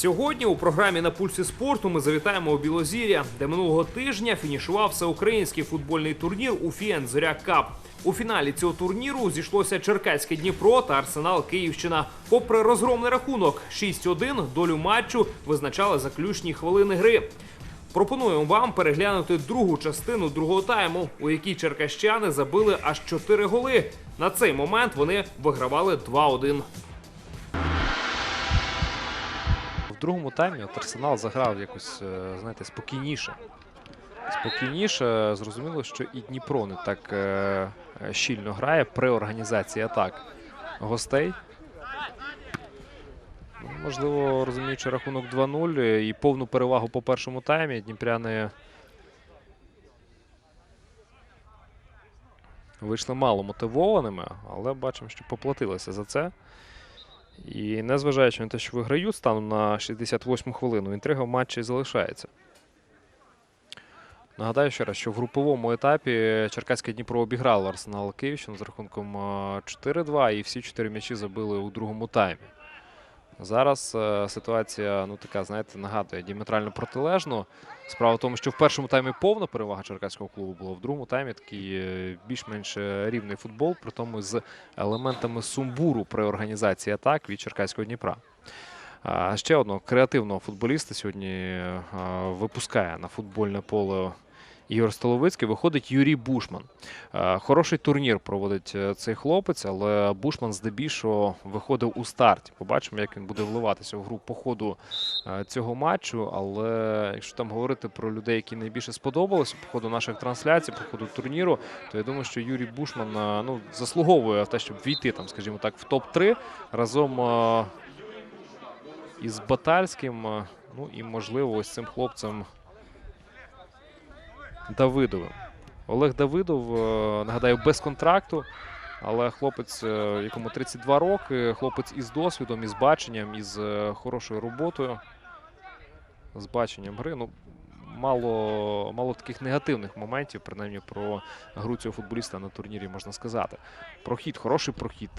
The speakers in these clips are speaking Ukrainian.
Сьогодні у програмі на пульсі спорту ми завітаємо у Білозір'я, де минулого тижня фінішував всеукраїнський футбольний турнір УФІН Зоря Кап. У фіналі цього турніру зійшлося Черкаське Дніпро та Арсенал Київщина. Попри розгромний рахунок 6-1, долю матчу визначали заключні хвилини гри. Пропонуємо вам переглянути другу частину другого тайму, у якій черкащани забили аж 4 голи. На цей момент вони вигравали 2-1. В другому таймі от Арсенал заграв якось, е, знаєте, спокійніше. Спокійніше. Зрозуміло, що і Дніпро не так е, е, щільно грає при організації атак гостей. Ну, Можливо, розуміючи рахунок 2-0 і повну перевагу по першому таймі, дніпряни вийшли мало мотивованими, але бачимо, що поплатилися за це. І незважаючи на те, що виграють станом на 68-му хвилину, інтрига в матчі залишається. Нагадаю ще раз, що в груповому етапі Черкаське Дніпро обіграло Арсенал Київщину з рахунком е, 4-2, і всі чотири м'ячі забили у другому таймі. Зараз е, ситуація, ну така, знаєте, нагадує діаметрально протилежну. Справа в тому, що в першому таймі повна перевага черкаського клубу була, в другому таймі такий е, більш-менш е, рівний футбол, при тому з елементами сумбуру при організації атак від Черкаського Дніпра. А ще одного креативного футболіста сьогодні е, випускає на футбольне поле Ігор Столовицький. Виходить Юрій Бушман. Е, Хороший турнір проводить е, цей хлопець, але Бушман здебільшого виходив у старті. Побачимо, як він буде вливатися в гру по ходу е, цього матчу. Але якщо там говорити про людей, які найбільше сподобалися по ходу наших трансляцій, по ходу турніру, то я думаю, що Юрій Бушман ну, заслуговує те, щоб війти там, скажімо так, в топ-3 разом. із Батальським, ну і, можливо, ось цим хлопцем Давидовим. Олег Давидов, е, нагадаю, без контракту, але хлопець, е, якому 32 роки, хлопець із досвідом, із баченням, із е, хорошою роботою, з баченням гри. Ну, мало, мало таких негативних моментів, принаймні про гру цього футболіста на турнірі можна сказати. Прохід, хороший прохід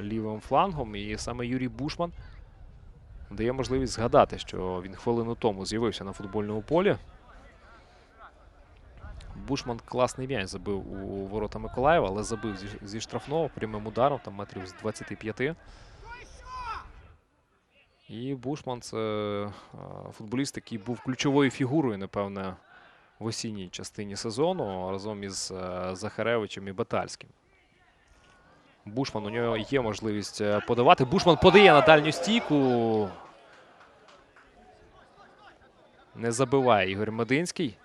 лівим флангом, і саме Юрій Бушман дає можливість згадати, що він хвилину тому з'явився на футбольному полі. Бушман класний м'яч забив у ворота Миколаєва, але забив зі, зі штрафного прямим ударом, там метрів з 25. І Бушман це е, футболіст, який був ключовою фігурою, напевне, в осінній частині сезону разом із е, Захаревичем і Батальським. Бушман у нього є можливість е, подавати. Бушман подає на дальню стійку. Не забиває Ігор Мединський,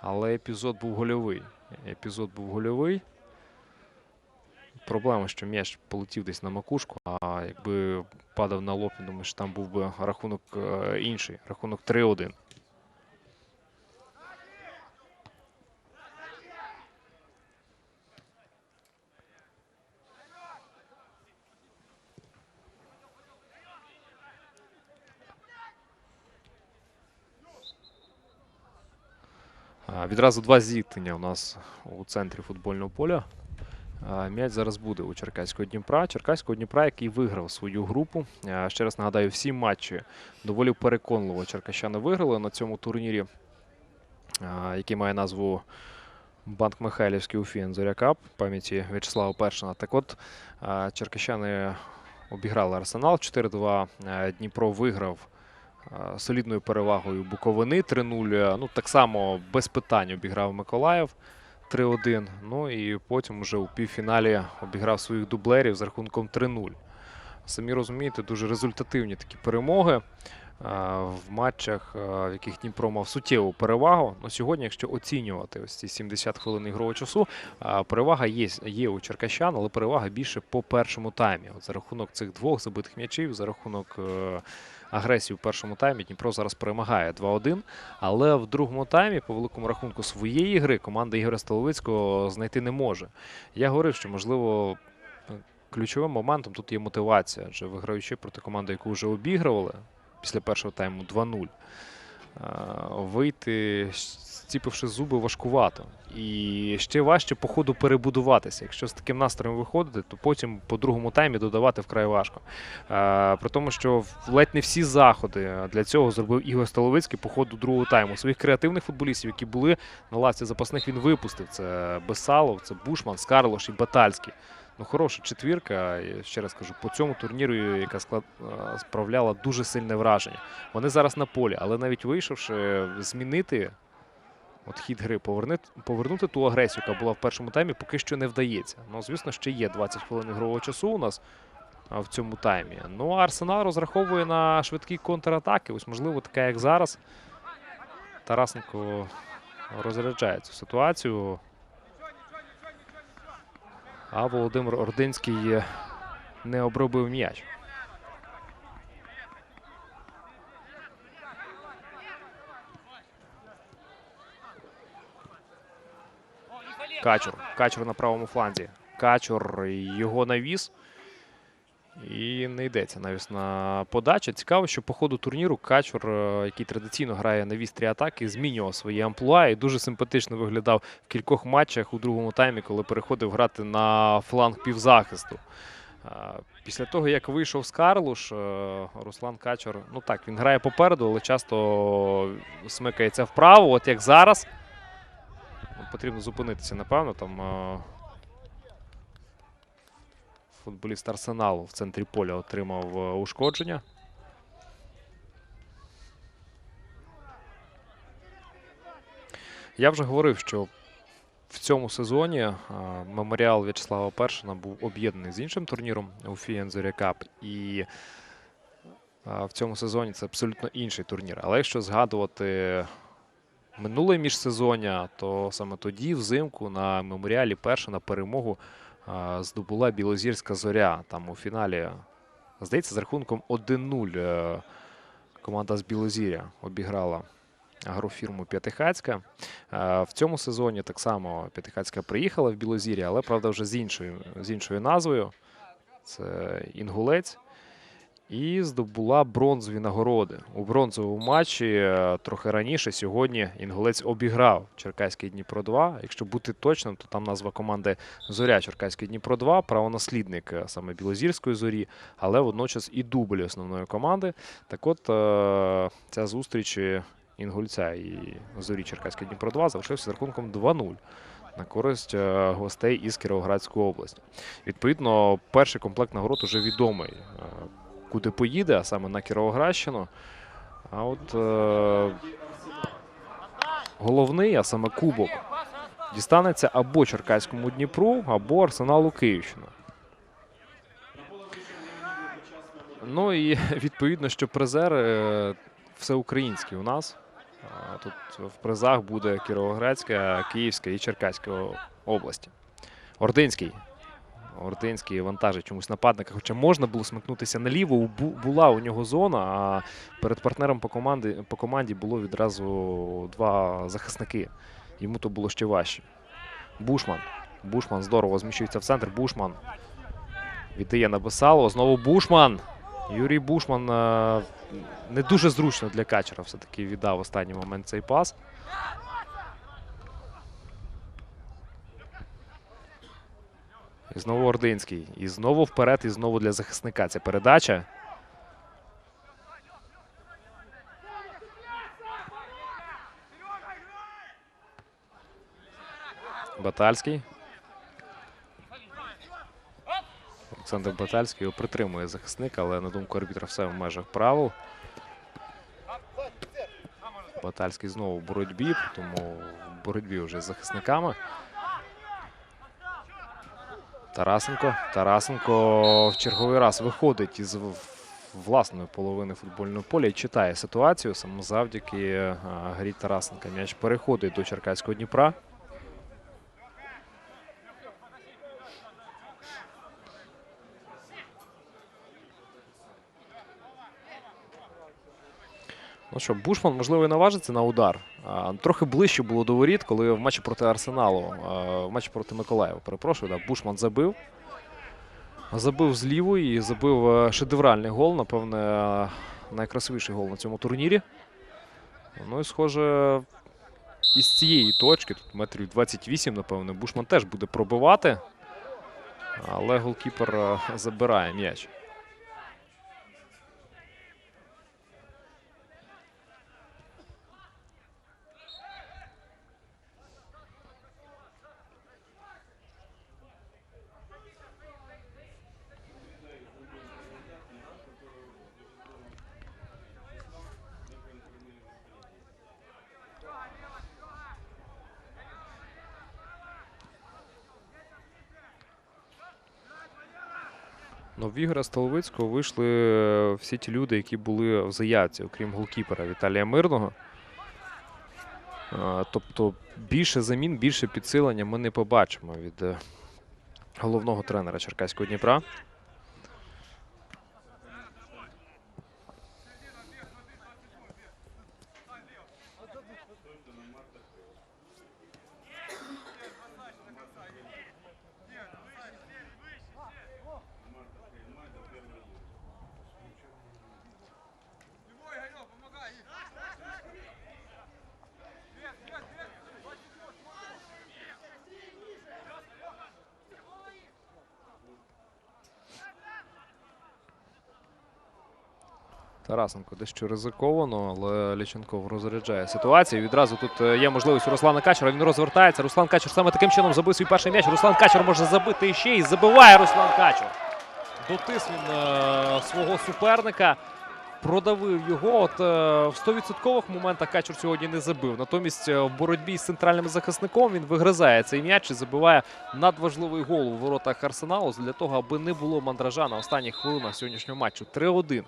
але епізод був гольовий. Епізод був гольовий. Проблема, що м'яч полетів десь на макушку, а якби падав на лоб, я думаю, що там був би рахунок е, інший. Рахунок 3-1. А, Відразу два зіткнення у нас у центрі футбольного поля. М'яч зараз буде у Черкаського Дніпра. Черкаського Дніпра, який виграв свою групу. Ще раз нагадаю, всі матчі доволі переконливо черкащани виграли на цьому турнірі, який має назву Банк Михайлівський Уфін Зоря Кап пам'яті В'ячеслава Першина. Так от черкащани обіграли Арсенал 4-2. Дніпро виграв солідною перевагою Буковини 3-0. Ну, так само без питань обіграв Миколаїв 3-1. Ну і потім вже у півфіналі обіграв своїх дублерів з рахунком 3-0. Самі розумієте, дуже результативні такі перемоги е, в матчах, е, в яких Дніпро мав суттєву перевагу. Ну, сьогодні, якщо оцінювати ось ці 70 хвилин ігрового часу, е, перевага є, є у черкащан, але перевага більше по першому таймі. От за рахунок цих двох забитих м'ячів, за рахунок агресії в першому таймі Дніпро зараз перемагає 2-1. Але в другому таймі, по великому рахунку своєї гри, команда Ігоря Столовицького знайти не може. Я говорив, що можливо. Ключовим моментом тут є мотивація, адже виграючи проти команди, яку вже обігрували після першого тайму 2-0. вийти, зціпивши зуби, важкувато. І ще важче по ходу перебудуватися. Якщо з таким настроєм виходити, то потім по другому таймі додавати вкрай важко. Е, При тому, що ледь не всі заходи для цього зробив Ігор Столовицький по ходу другого тайму. Своїх креативних футболістів, які були на лавці запасних, він випустив. Це Бесалов, це Бушман, Скарлош і Батальський. Ну, хороша четвірка. Я ще раз кажу, по цьому турніру, яка склад... е, справляла дуже сильне враження. Вони зараз на полі, але навіть вийшовши, змінити от хід гри, повернути, повернути ту агресію, яка була в першому таймі, поки що не вдається. Ну, звісно, ще є 20 хвилин ігрового часу у нас в цьому таймі. Ну, а Арсенал розраховує на швидкі контратаки. Ось, можливо, така, як зараз. Тарасенко розряджає цю ситуацію. А Володимир Ординський не обробив м'яч. Качур. Качур на правому фланзі. Качур його навіс. І не йдеться навіть на подачу. Цікаво, що по ходу турніру Качур, е, який традиційно грає на вістрі атаки, змінював свої амплуа і дуже симпатично виглядав в кількох матчах у другому таймі, коли переходив грати на фланг півзахисту. Е, Після того, як вийшов з Карлуш, е, Руслан Качур, ну так, він грає попереду, але часто смикається вправо, от як зараз. Потрібно зупинитися, напевно. Там е, футболіст Арсеналу в центрі поля отримав е, ушкодження. Я вже говорив, що в цьому сезоні е, меморіал В'ячеслава Першина був об'єднаний з іншим турніром Уфієн Зоря Кап. І в цьому сезоні це абсолютно інший турнір. Але якщо згадувати минуле міжсезоння, то саме тоді, взимку, на меморіалі Першина перемогу е, здобула Білозірська зоря. Там у фіналі, здається, з рахунком 1-0 е, команда з Білозір'я обіграла агрофірму П'ятихацька. Е, В цьому сезоні так само П'ятихацька приїхала в Білозір'я, але правда вже з іншою, з іншою назвою. Це Інгулець. І здобула бронзові нагороди. У бронзовому матчі е, трохи раніше сьогодні Інгулець обіграв Черкаський Дніпро 2. Якщо бути точним, то там назва команди Зоря Черкаський Дніпро 2, правонаслідник е, саме Білозірської зорі, але водночас і дубль основної команди. Так от е, ця зустріч Інгульця і зорі Черкаський Дніпро 2 залишився з рахунком 2-0 на користь гостей із Кіровоградської області. Відповідно, перший комплект нагород уже відомий. Куди поїде, а саме на Кіровоградщину. А от е, головний, а саме кубок, дістанеться або Черкаському Дніпру, або Арсеналу Київщина. Ну і відповідно, що призер е, всеукраїнський у нас. Тут в призах буде Кіровоградська, Київська і Черкаська області. Ординський. Ординський вантажить чомусь нападника, хоча можна було смикнутися наліво. Була у нього зона, а перед партнером по команді, по команді було відразу два захисники. Йому то було ще важче. Бушман. Бушман здорово зміщується в центр. Бушман віддає на Бесало. Знову Бушман. Юрій Бушман е, не дуже зручно для качера все-таки віддав останній момент цей пас. І знову Ординський. І знову вперед, і знову для захисника. Ця передача. Батальський. Олександр Батальський його притримує захисник, але на думку арбітра все в межах правил. Батальський знову в боротьбі, тому в боротьбі вже з захисниками. Тарасенко. Тарасенко в черговий раз виходить із власної половини футбольного поля і читає ситуацію. Саме завдяки е, грі Тарасенка м'яч переходить до Черкаського Дніпра. Ну що, Бушман, можливо, і наважиться на удар. Трохи ближче було до воріт, коли в матчі проти Арсеналу, в матчі проти Миколаєва, перепрошую, да, Бушман забив. Забив з і забив е, шедевральний гол, напевне, найкрасивіший гол на цьому турнірі. Ну і схоже, із цієї точки, тут метрів 28, напевно, Бушман теж буде пробивати. Але голкіпер е, забирає м'яч. В Столовицького вийшли е, всі ті люди, які були в заявці, окрім голкіпера Віталія Мирного. Тобто більше замін, більше підсилення ми не побачимо від е, головного тренера Черкаського Дніпра. Тарасенко дещо ризиковано, але Ліченков розряджає ситуацію. Відразу тут е, є можливість у Руслана Качера. Він розвертається. Руслан Качер саме таким чином забив свій перший м'яч. Руслан Качер може забити іще і забиває Руслан Качер. Дотис він е, свого суперника. Продавив його. От е, в 100% моментах Качур сьогодні не забив. Натомість е, в боротьбі з центральним захисником він вигризає цей м'яч і забиває надважливий гол у воротах Арсеналу для того, аби не було мандража на останніх хвилинах сьогоднішнього матчу. 3-1.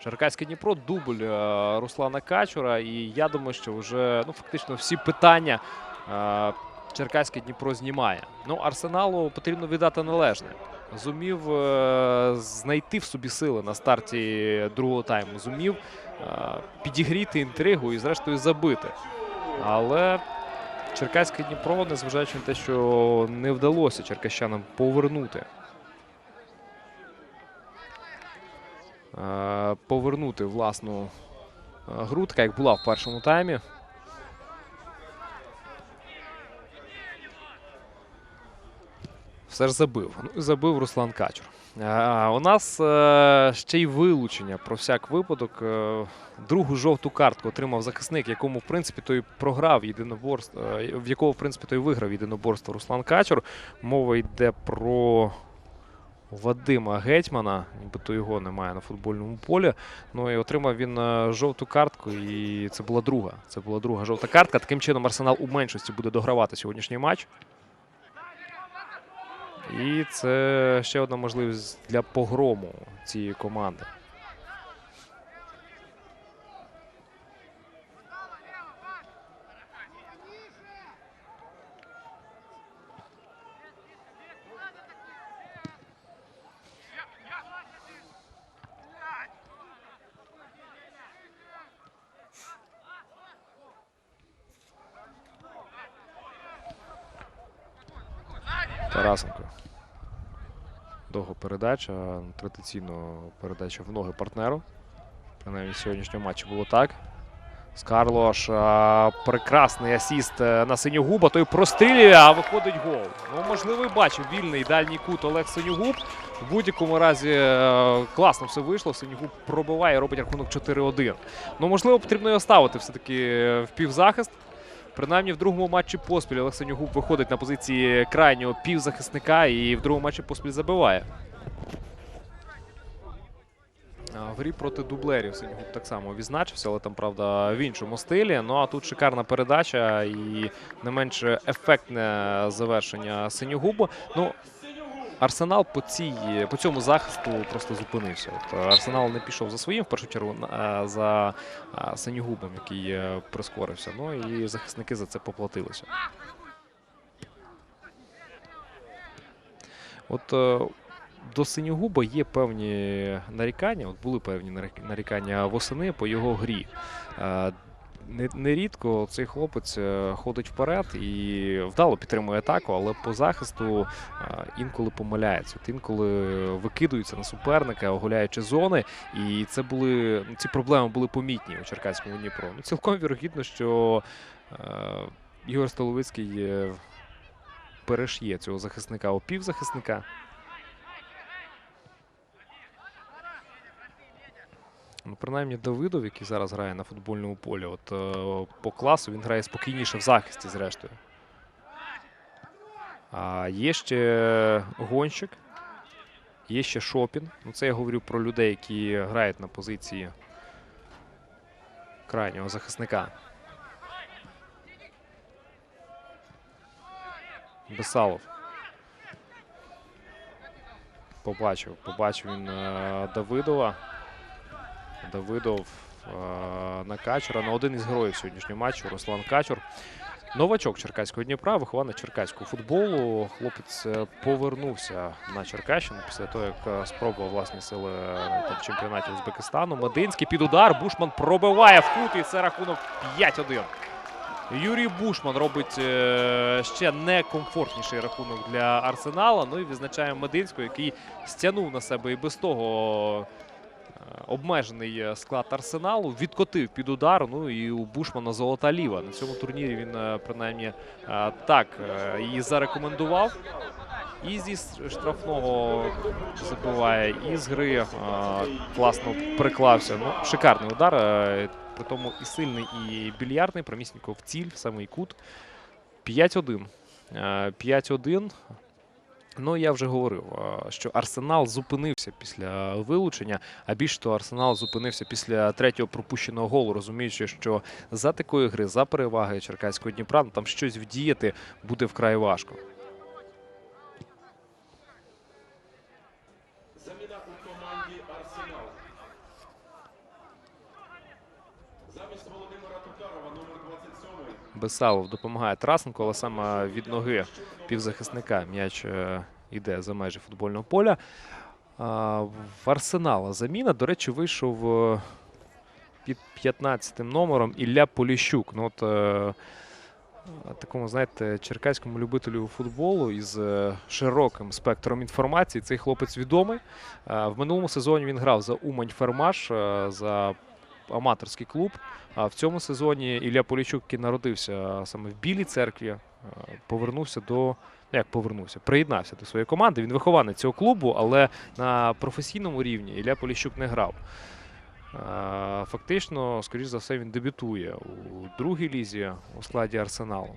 Черкаське Дніпро, дубль е, Руслана Качура. І я думаю, що вже ну, фактично всі питання е, Черкаське Дніпро знімає. Ну, Арсеналу потрібно віддати належне. Зумів е, знайти в собі сили на старті другого тайму. Зумів підігріти інтригу і, зрештою, забити. Але Черкаське Дніпро, незважаючи на те, що не вдалося черкащанам повернути. Повернути власну е, гру, така як була в першому таймі. Все ж забив. Ну, забив Руслан Качур. Е, у нас е, ще й вилучення про всяк випадок. Е, другу жовту картку отримав захисник, якому в принципі той програв єдиноборство, е, в якого в принципі той виграв єдиноборство Руслан Качур. Мова йде про Вадима Гетьмана, нібито його немає на футбольному полі. Ну і отримав він е, жовту картку, і це була друга. Це була друга жовта картка. Таким чином Арсенал у меншості буде догравати сьогоднішній матч. І це ще одна можливість для погрому цієї команди. Тарасенко. Довга передача. Традиційно передача в ноги партнеру. Принаймні в сьогоднішньому матчі було так. Скарлош. прекрасний асіст е, на Синьогуба. Той прострілює, а виходить гол. Ну, можливо, і бачив вільний дальній кут Олег Синьогуб. В будь-якому разі е, класно все вийшло. Синьогуб пробиває робить рахунок 4-1. Ну, можливо, потрібно його ставити все-таки е, в півзахист. Принаймні в другому матчі поспіль Олексій Синьогуб виходить на позиції крайнього півзахисника і в другому матчі поспіль забиває. В грі проти дублерів Синьогуб так само відзначився, але там, правда, в іншому стилі. Ну а тут шикарна передача і не менш ефектне завершення Синьогуба. Ну, Арсенал по, цій, по цьому захисту просто зупинився. От е, Арсенал не пішов за своїм, в першу чергу е, за е, Синьогубом, який прискорився. Ну і захисники за це поплатилися. От до Синьогуба є певні нарікання. От були певні нарік- нарікання восени по його грі. Не- Нерідко цей хлопець е, ходить вперед і вдало підтримує атаку, але по захисту е, інколи помиляється. Інколи викидується на суперника, оголяючи зони. І це були ці проблеми були помітні у Черкаському Дніпро. Ну, цілком вірогідно, що е, Ігор Столовицький перешє цього захисника у півзахисника. Ну, принаймні Давидов, який зараз грає на футбольному полі, от е, по класу він грає спокійніше в захисті, зрештою. А є ще гонщик, є ще Шопін. Ну, це я говорю про людей, які грають на позиції крайнього захисника. Бесалов. Побачив, побачив він е, Давидова. Давидов е, на Качура. На один із героїв сьогоднішнього матчу Руслан Качур. Новачок Черкаського Дніпра, вихованець черкаського футболу. Хлопець е, повернувся на Черкащину після того, як е, спробував власні сили в чемпіонаті Узбекистану. Мединський під удар. Бушман пробиває в кут і це рахунок 5-1. Юрій Бушман робить ще некомфортніший рахунок для Арсенала. Ну і відзначає Мединського, який стягнув на себе і без того обмежений е, склад Арсеналу, відкотив під удар. Ну і у Бушмана золота ліва. На цьому турнірі він е, принаймні е, так її зарекомендував. І зі штрафного забиває, і з гри е, класно приклався. Ну, шикарний удар. е, При тому і сильний, і більярдний. Прямісінько в ціль, в самий кут. 5-1. Е, 5-1. Ну, я вже говорив, що Арсенал зупинився після вилучення, а більш того, Арсенал зупинився після третього пропущеного голу, розуміючи, що за такої гри, за переваги Черкаського Дніпра, ну, там щось вдіяти буде вкрай важко. Бесалов допомагає Трасенко, але саме від ноги півзахисника м'яч е, йде за межі футбольного поля. В Арсенала заміна, до речі, вийшов е, під 15 м номером Ілля Поліщук. Ну, от, е, такому, знаєте, черкаському любителю футболу із широким спектром інформації. Цей хлопець відомий. В минулому сезоні він грав за Умань Фермаш, за аматорський клуб. А в цьому сезоні Ілля Полічук, який народився саме в Білій церкві, повернувся до. ну, Як повернувся, приєднався до своєї команди. Він вихованець цього клубу, але на професійному рівні Ілля Поліщук не грав. Фактично, скоріш за все, він дебютує у другій лізі у складі Арсеналу.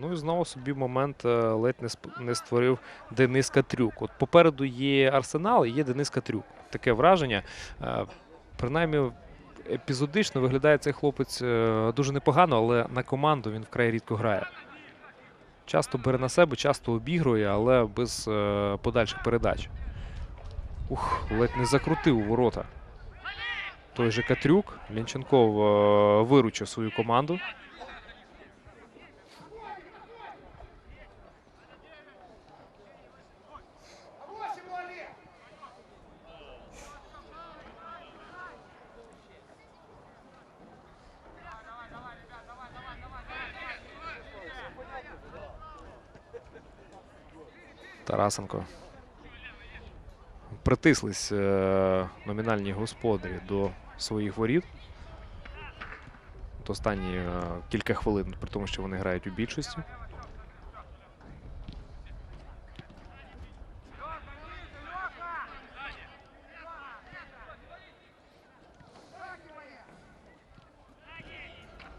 Ну і знову собі момент е, ледь не, створив Денис Катрюк. От попереду є Арсенал і є Денис Катрюк. Таке враження. Е, Принаймні, епізодично виглядає цей хлопець е, дуже непогано, але на команду він вкрай рідко грає. Часто бере на себе, часто обігрує, але без подальших передач. Ух, ледь не закрутив ворота. Той же Катрюк. Лінченков виручив свою команду. Тарасенко. Притислись е, номінальні господарі до своїх воріт. От останні е, кілька хвилин, при тому, що вони грають у більшості.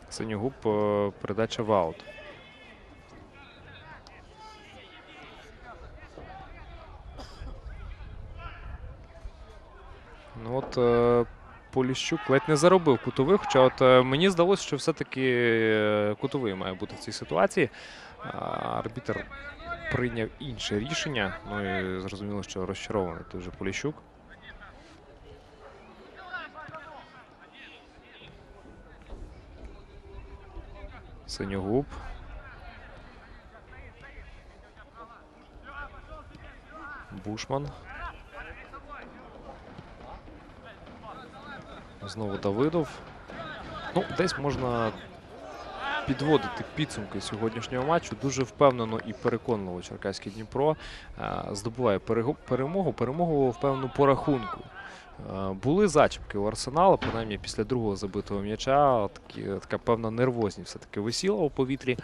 Синьогуб е, передача в аут. Ну е, Поліщук ледь не заробив кутових. Хоча от е, мені здалося, що все-таки е, кутовий має бути в цій ситуації. А, арбітр прийняв інше рішення. Ну і зрозуміло, що розчарований той же Поліщук. Синьогуб. Бушман. Знову Давидов. Ну, десь можна підводити підсумки сьогоднішнього матчу. Дуже впевнено і переконливо Черкаське Дніпро е, здобуває перемогу. Перемогу впевнену по рахунку. Е, Були зачіпки у Арсенала, принаймні після другого забитого м'яча. Така певна нервозність все-таки висіла у повітрі.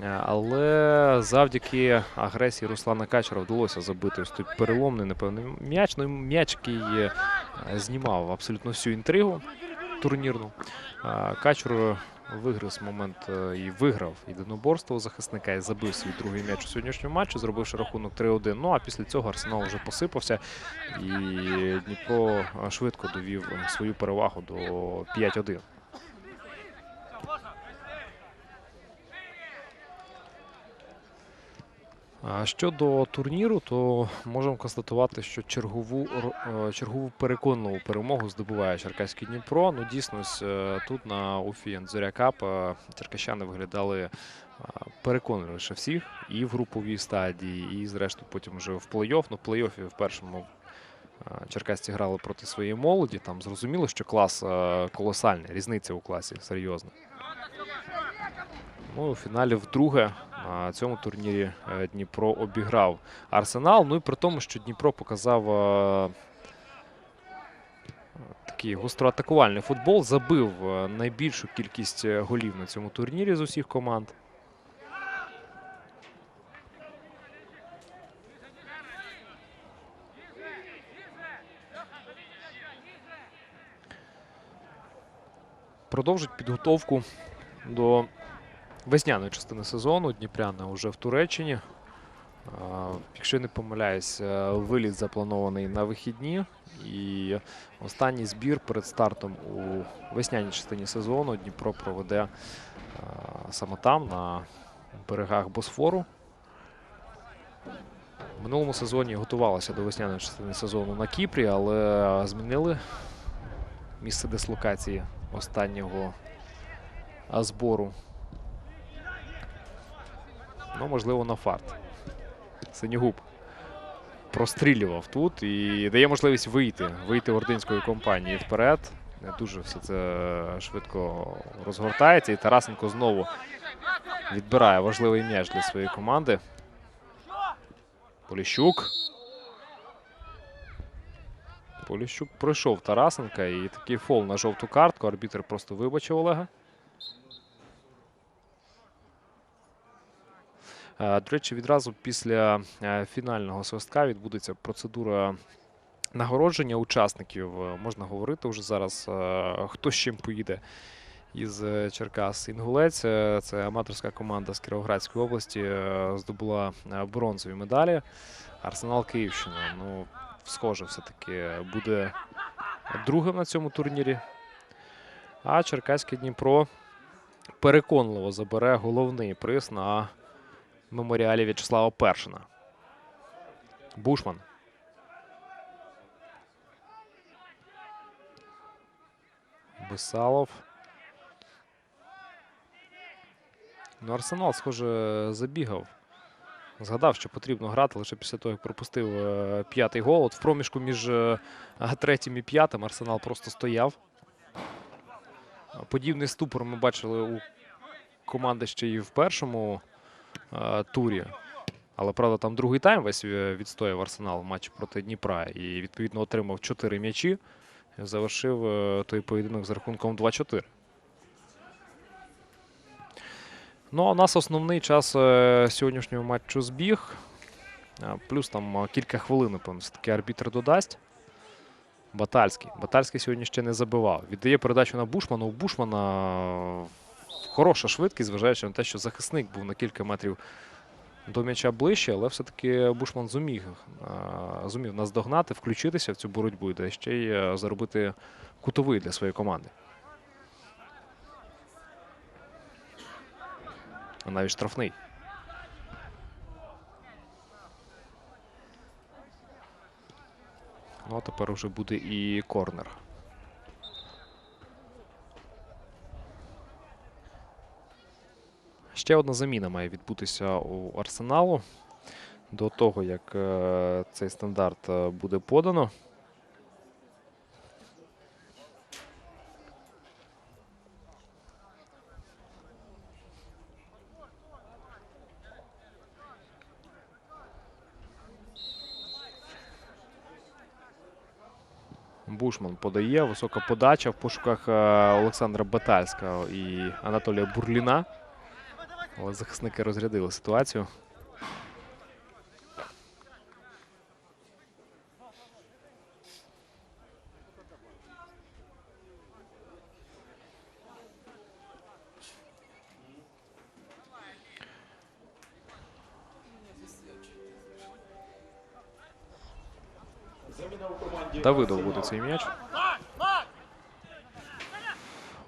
Е, Але завдяки агресії Руслана Качера вдалося забити ось той переломний, напевно, м'яч. Ну, м'яч, який е, знімав абсолютно всю інтригу турнірну. Е, Качур виграв момент і виграв єдиноборство у захисника і забив свій другий м'яч у сьогоднішньому матчі, зробивши рахунок 3-1. Ну а після цього Арсенал вже посипався, і Дніпро швидко довів свою перевагу до 5-1. Щодо турніру, то можемо констатувати, що чергову, е, чергову переконливу перемогу здобуває Черкаський Дніпро. Ну, дійсно, е, тут на Уфі Кап е, черкащани виглядали переконливіше всіх і в груповій стадії, і зрештою потім вже в плей-офф. Ну, в плей-оффі в першому черкасці грали проти своєї молоді. Там зрозуміло, що клас колосальний, різниця у класі серйозна. Ну, у фіналі вдруге на цьому турнірі е, Дніпро обіграв Арсенал. Ну і при тому, що Дніпро показав е, такий гостроатакувальний футбол, забив е, найбільшу кількість голів на цьому турнірі з усіх команд. Продовжить підготовку до весняної частини сезону. Дніпряни вже в Туреччині. Якщо не помиляюсь, е, виліт запланований на вихідні. І останній збір перед стартом у весняній частині сезону Дніпро проведе е, саме там, на берегах Босфору. В минулому сезоні готувалося до весняної частини сезону на Кіпрі, але змінили місце дислокації останнього збору. Ну, можливо, на фарт. Синігуб прострілював тут і дає можливість вийти, вийти ординської компанії вперед. Не дуже все це швидко розгортається. І Тарасенко знову відбирає важливий м'яч для своєї команди. Поліщук. Поліщук пройшов Тарасенка і такий фол на жовту картку. Арбітр просто вибачив Олега. До речі, відразу після е, фінального свистка відбудеться процедура нагородження учасників. Е, Можна говорити вже зараз, е, хто з чим поїде із е, Черкас. Інгулець, е, це аматорська команда з Кіровоградської області, е, здобула е, бронзові медалі. Арсенал Київщина. Ну, схоже, все-таки буде другим на цьому турнірі. А Черкаське Дніпро переконливо забере головний приз на меморіалі В'ячеслава Першина. Бушман. Бесалов. Ну, Арсенал, схоже, забігав. Згадав, що потрібно грати лише після того, як пропустив е, п'ятий гол. От в проміжку між е, третім і п'ятим Арсенал просто стояв. Подібний ступор ми бачили у команди ще і в першому турі. Але правда, там другий тайм весь е, відстояв Арсенал в матчі проти Дніпра і відповідно отримав 4 м'ячі. Завершив е, той поєдинок з рахунком 2-4. Ну, а у нас основний час е, сьогоднішнього матчу збіг. Е, Плюс там е, кілька хвилин, напевно, все-таки арбітр додасть. Батальський. Батальський сьогодні ще не забивав. Віддає передачу на Бушмана. У Бушмана е, хороша швидкість, зважаючи на те, що захисник був на кілька метрів до м'яча ближче, але все-таки Бушман зуміг, е, зумів наздогнати, включитися в цю боротьбу і ще й е, заробити кутовий для своєї команди. Навіть штрафний. Ну, а тепер вже буде і корнер. Ще одна заміна має відбутися у Арсеналу. до того, як е, цей стандарт е, буде подано. Бушман подає, висока подача в пошуках е, Олександра Батальського і Анатолія Бурліна. Але захисники розрядили ситуацію. Давидов буде цей м'яч.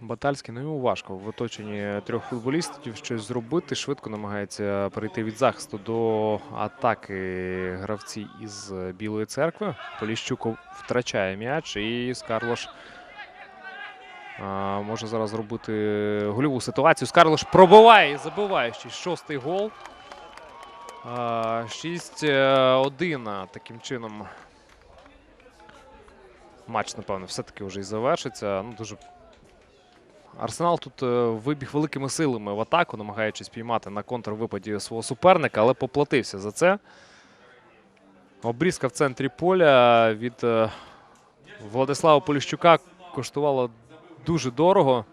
Батальський, ну йому важко в оточенні трьох футболістів щось зробити. Швидко намагається перейти від захисту до атаки гравці із Білої церкви. Поліщук втрачає м'яч і Скарлош може зараз зробити гольову ситуацію. Скарлош пробиває і забиває ще шостий гол. А, 6-1 таким чином матч, напевно, все-таки вже і завершиться. Ну, дуже... Арсенал тут е, вибіг великими силами в атаку, намагаючись піймати на контрвипаді свого суперника, але поплатився за це. Обрізка в центрі поля від е, Владислава Поліщука коштувала дуже дорого.